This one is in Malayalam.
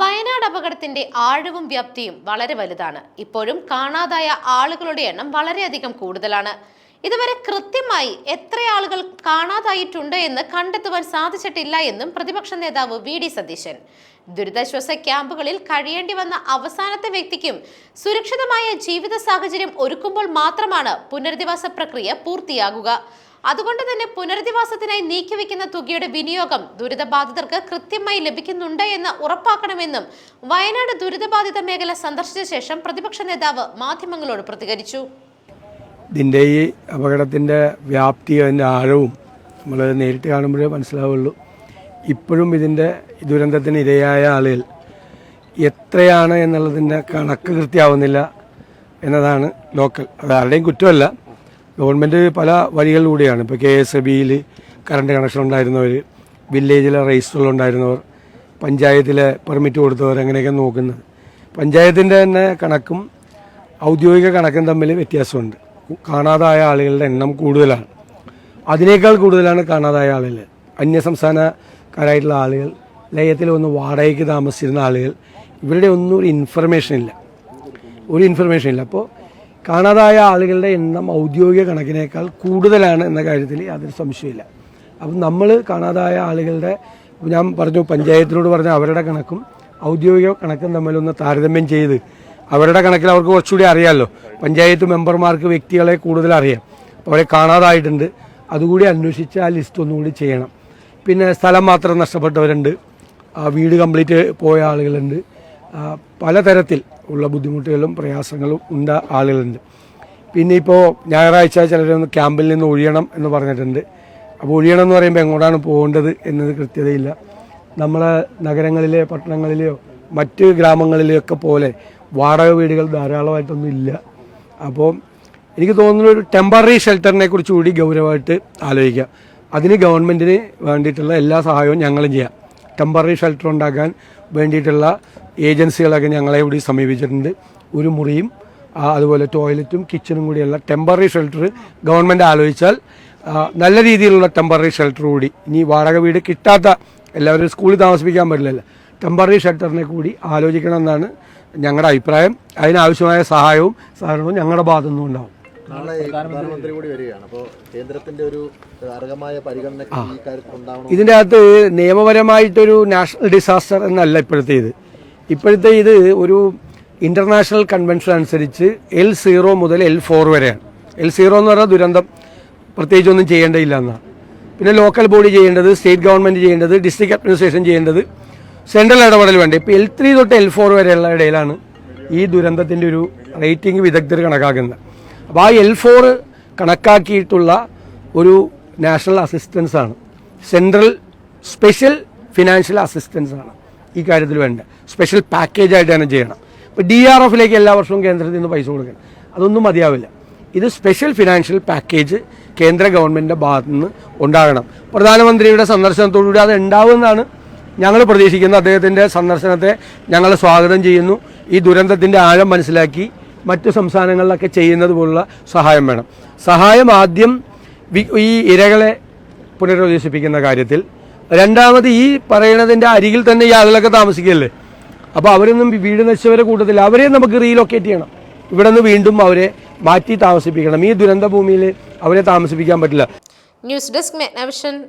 വയനാട് അപകടത്തിന്റെ ആഴവും വ്യാപ്തിയും വളരെ വലുതാണ്. ഇപ്പോഴും കാണാതായ ആളുകളുടെ എണ്ണം വളരെയധികം കൂടുതലാണ്. ഇതുവരെ കൃത്യമായി എത്ര ആളുകൾ കാണാതായിട്ടുണ്ട് എന്ന് കണ്ടെത്തുവാൻ സാധിച്ചിട്ടില്ല എന്നും പ്രതിപക്ഷ നേതാവ് വി ഡി സതീശൻ. ദുരിതാശ്വാസ ക്യാമ്പുകളിൽ കഴിയേണ്ടി വന്ന അവസാനത്തെ വ്യക്തിക്കും സുരക്ഷിതമായ ജീവിത സാഹചര്യം ഒരുക്കുമ്പോൾ മാത്രമാണ് പുനരധിവാസ പ്രക്രിയ പൂർത്തിയാകുക. അതുകൊണ്ട് തന്നെ പുനരധിവാസത്തിനായി നീക്കിവെക്കുന്ന തുകയുടെ വിനിയോഗം ദുരിതബാധിതർക്ക് കൃത്യമായി ലഭിക്കുന്നുണ്ട് എന്ന് ഉറപ്പാക്കണമെന്നും വയനാട് ദുരിതബാധിത മേഖല സന്ദർശിച്ച ശേഷം പ്രതിപക്ഷ നേതാവ് മാധ്യമങ്ങളോട് പ്രതികരിച്ചു. ഇതിന്റെ ഈ അപകടത്തിന്റെ വ്യാപ്തി അതിന്റെ ആഴവും നമ്മൾ നേരിട്ട് കാണുമ്പോഴേ മനസ്സിലാവുള്ളൂ. ഇപ്പോഴും ഇതിന്റെ ദുരന്തത്തിന് ഇരയായ ആളുകൾ എത്രയാണ് എന്നുള്ളതിന്റെ കണക്ക് കൃത്യമാവുന്നില്ല എന്നതാണ് ലോക്കൽ. അത് ആരുടെയും കുറ്റമല്ല. ഗവൺമെന്റ് പല വഴികളിലൂടെയാണ്. ഇപ്പോൾ കെ എസ് എ ബിയിൽ കറണ്ട് കണക്ഷൻ ഉണ്ടായിരുന്നവർ വില്ലേജിലെ രജിസ്റ്ററിലുണ്ടായിരുന്നവർ പഞ്ചായത്തിലെ പെർമിറ്റ് കൊടുത്തവർ അങ്ങനെയൊക്കെ നോക്കുന്നത് പഞ്ചായത്തിന്റെ തന്നെ കണക്കും ഔദ്യോഗിക കണക്കും തമ്മിൽ വ്യത്യാസമുണ്ട്. കാണാതായ ആളുകളുടെ എണ്ണം കൂടുതലാണ്. അതിനേക്കാൾ കൂടുതലാണ് കാണാതായ ആളുകൾ. അന്യസംസ്ഥാനക്കാരായിട്ടുള്ള ആളുകൾ ലയത്തിൽ ഒന്ന് വാടകയ്ക്ക് താമസിച്ചിരുന്ന ആളുകൾ ഇവരുടെ ഒന്നും ഒരു ഇൻഫർമേഷൻ ഇല്ല. ഒരു ഇൻഫർമേഷൻ ഇല്ല. അപ്പോൾ കാണാതായ ആളുകളുടെ എണ്ണം ഔദ്യോഗിക കണക്കിനേക്കാൾ കൂടുതലാണ് എന്ന കാര്യത്തിൽ യാതൊരു സംശയമില്ല അപ്പം നമ്മൾ കാണാതായ ആളുകളുടെ ഞാൻ പറഞ്ഞു പഞ്ചായത്തിനോട് പറഞ്ഞ അവരുടെ കണക്കും ഔദ്യോഗിക കണക്കും തമ്മിലൊന്ന് താരതമ്യം ചെയ്ത് അവരുടെ കണക്കിൽ അവർക്ക് കുറച്ചുകൂടി അറിയാമല്ലോ പഞ്ചായത്ത് മെമ്പർമാർക്ക് വ്യക്തികളെ കൂടുതൽ അറിയാം. അവരെ കാണാതായിട്ടുണ്ട്. അതുകൂടി അന്വേഷിച്ച് ആ ലിസ്റ്റ് ഒന്നുകൂടി ചെയ്യണം. പിന്നെ സ്ഥലം മാത്രം നഷ്ടപ്പെട്ടവരുണ്ട്. വീട് കംപ്ലീറ്റ് പോയ ആളുകളുണ്ട്. പലതരത്തിൽ ഉള്ള ബുദ്ധിമുട്ടുകളും പ്രയാസങ്ങളും ഉണ്ട് ആളുകളുണ്ട്. പിന്നെ ഇപ്പോൾ ഞായറാഴ്ച ചിലരൊന്ന് ക്യാമ്പിൽ നിന്ന് ഒഴിയണം എന്ന് പറഞ്ഞിട്ടുണ്ട്. അപ്പോൾ ഒഴിയണം എന്ന് പറയുമ്പോൾ എങ്ങോട്ടാണ് പോകേണ്ടത് എന്നത് കൃത്യതയില്ല. നമ്മളെ നഗരങ്ങളിലെ പട്ടണങ്ങളിലെയോ മറ്റ് ഗ്രാമങ്ങളിലെയൊക്കെ പോലെ വാടക വീടുകൾ ധാരാളമായിട്ടൊന്നും ഇല്ല. അപ്പോൾ എനിക്ക് തോന്നുന്നു ഒരു ടെമ്പററി ഷെൽട്ടറിനെ കുറിച്ച് കൂടി ഗൗരവമായിട്ട് ആലോചിക്കുക അതിന് ഗവൺമെന്റിന് വേണ്ടിയിട്ടുള്ള എല്ലാ സഹായവും ഞങ്ങളും ചെയ്യാം. ടെമ്പററി ഷെൽട്ടർ ഉണ്ടാക്കാൻ വേണ്ടിയിട്ടുള്ള ഏജൻസികളൊക്കെ ഞങ്ങളെ ഇവിടെ സമീപിച്ചിട്ടുണ്ട്. ഒരു മുറിയും അതുപോലെ ടോയ്ലറ്റും കിച്ചണും കൂടിയുള്ള ടെമ്പററി ഷെൽട്ടർ ഗവൺമെന്റ് ആലോചിച്ചാൽ നല്ല രീതിയിലുള്ള ടെമ്പററി ഷെൽട്ടർ കൂടി. ഇനി വാടക വീട് കിട്ടാത്ത എല്ലാവരും സ്കൂളിൽ താമസിപ്പിക്കാൻ പറ്റില്ലല്ലോ. ടെമ്പററി ഷെൽട്ടറിനെ കൂടി ആലോചിക്കണം എന്നാണ് ഞങ്ങളുടെ അഭിപ്രായം. അതിനാവശ്യമായ സഹായവും സഹകരണവും ഞങ്ങളുടെ ഭാഗത്തു നിന്നും ഉണ്ടാവും. നാളെ പ്രധാനമന്ത്രി കൂടി വരികയാണ്. അപ്പോൾ കേന്ദ്രത്തിന്റെ ഒരു അർഹമായ പരിഗണന ഈ കാര്യത്തിൽ ഉണ്ടാവണം ഇതിന്റെ അകത്ത് നിയമപരമായിട്ടൊരു നാഷണൽ ഡിസാസ്റ്റർ എന്നല്ല ഇപ്പോഴത്തെ ഇത് ഇപ്പോഴത്തെ ഇത് ഒരു ഇന്റർനാഷണൽ കൺവെൻഷൻ അനുസരിച്ച് എൽ സീറോ മുതൽ എൽ ഫോർ വരെയാണ് എൽ സീറോ എന്ന് പറഞ്ഞാൽ ദുരന്തം. പ്രത്യേകിച്ച് ഒന്നും ചെയ്യേണ്ടതില്ല എന്നാണ് പിന്നെ ലോക്കൽ ബോഡി ചെയ്യേണ്ടത് സ്റ്റേറ്റ് ഗവൺമെന്റ് ചെയ്യേണ്ടത് ഡിസ്ട്രിക്ട് അഡ്മിനിസ്ട്രേഷൻ ചെയ്യേണ്ടത്. സെൻട്രൽ ഇടപെടൽ വേണ്ട. ഇപ്പോൾ എൽ ത്രീ തൊട്ട് എൽ ഫോർ വരെയുള്ള ഇടയിലാണ് ഈ ദുരന്തത്തിന്റെ ഒരു റേറ്റിംഗ് വിദഗ്ധർ കണക്കാക്കുന്നത്. അപ്പോൾ ആ എൽ ഫോർ കണക്കാക്കിയിട്ടുള്ള ഒരു നാഷണൽ അസിസ്റ്റൻസ് ആണ്. സെൻട്രൽ സ്പെഷ്യൽ ഫിനാൻഷ്യൽ അസിസ്റ്റൻസ് ആണ്. ഈ കാര്യത്തിൽ വേണ്ട. സ്പെഷ്യൽ പാക്കേജ് ആയിട്ട് തന്നെ ചെയ്യണം ഇപ്പോൾ ഡി ആർ എഫിലേക്ക് എല്ലാ വർഷവും കേന്ദ്രത്തിൽ നിന്ന് പൈസ കൊടുക്കണം. അതൊന്നും മതിയാവില്ല. ഇത് സ്പെഷ്യൽ ഫിനാൻഷ്യൽ പാക്കേജ് കേന്ദ്ര ഗവൺമെന്റിന്റെ ഭാഗത്തു നിന്ന് ഉണ്ടാകണം. പ്രധാനമന്ത്രിയുടെ സന്ദർശനത്തോടുകൂടി അത് ഉണ്ടാവുമെന്നാണ് ഞങ്ങൾ പ്രതീക്ഷിക്കുന്നത്. അദ്ദേഹത്തിന്റെ സന്ദർശനത്തെ ഞങ്ങൾ സ്വാഗതം ചെയ്യുന്നു. ഈ ദുരന്തത്തിന്റെ ആഴം മനസ്സിലാക്കി മറ്റു സംസ്ഥാനങ്ങളിലൊക്കെ ചെയ്യുന്നത് പോലുള്ള സഹായം വേണം. സഹായം ആദ്യം ഈ ഇരകളെ പുനരധിവസിപ്പിക്കുന്ന കാര്യത്തിൽ രണ്ടാമത് ഈ പറയണതിന്റെ അരികിൽ തന്നെ ഈ ആളുകളൊക്കെ താമസിക്കല്ലേ അപ്പോൾ അവരൊന്നും വീട് നശിച്ചവരെ കൂട്ടത്തില്ല അവരെ നമുക്ക് റീലൊക്കേറ്റ് ചെയ്യണം. ഇവിടെ നിന്ന് വീണ്ടും അവരെ മാറ്റി താമസിപ്പിക്കണം. ഈ ദുരന്ത ഭൂമിയിൽ അവരെ താമസിപ്പിക്കാൻ പറ്റില്ല. News desk മെഗ്നവിഷൻ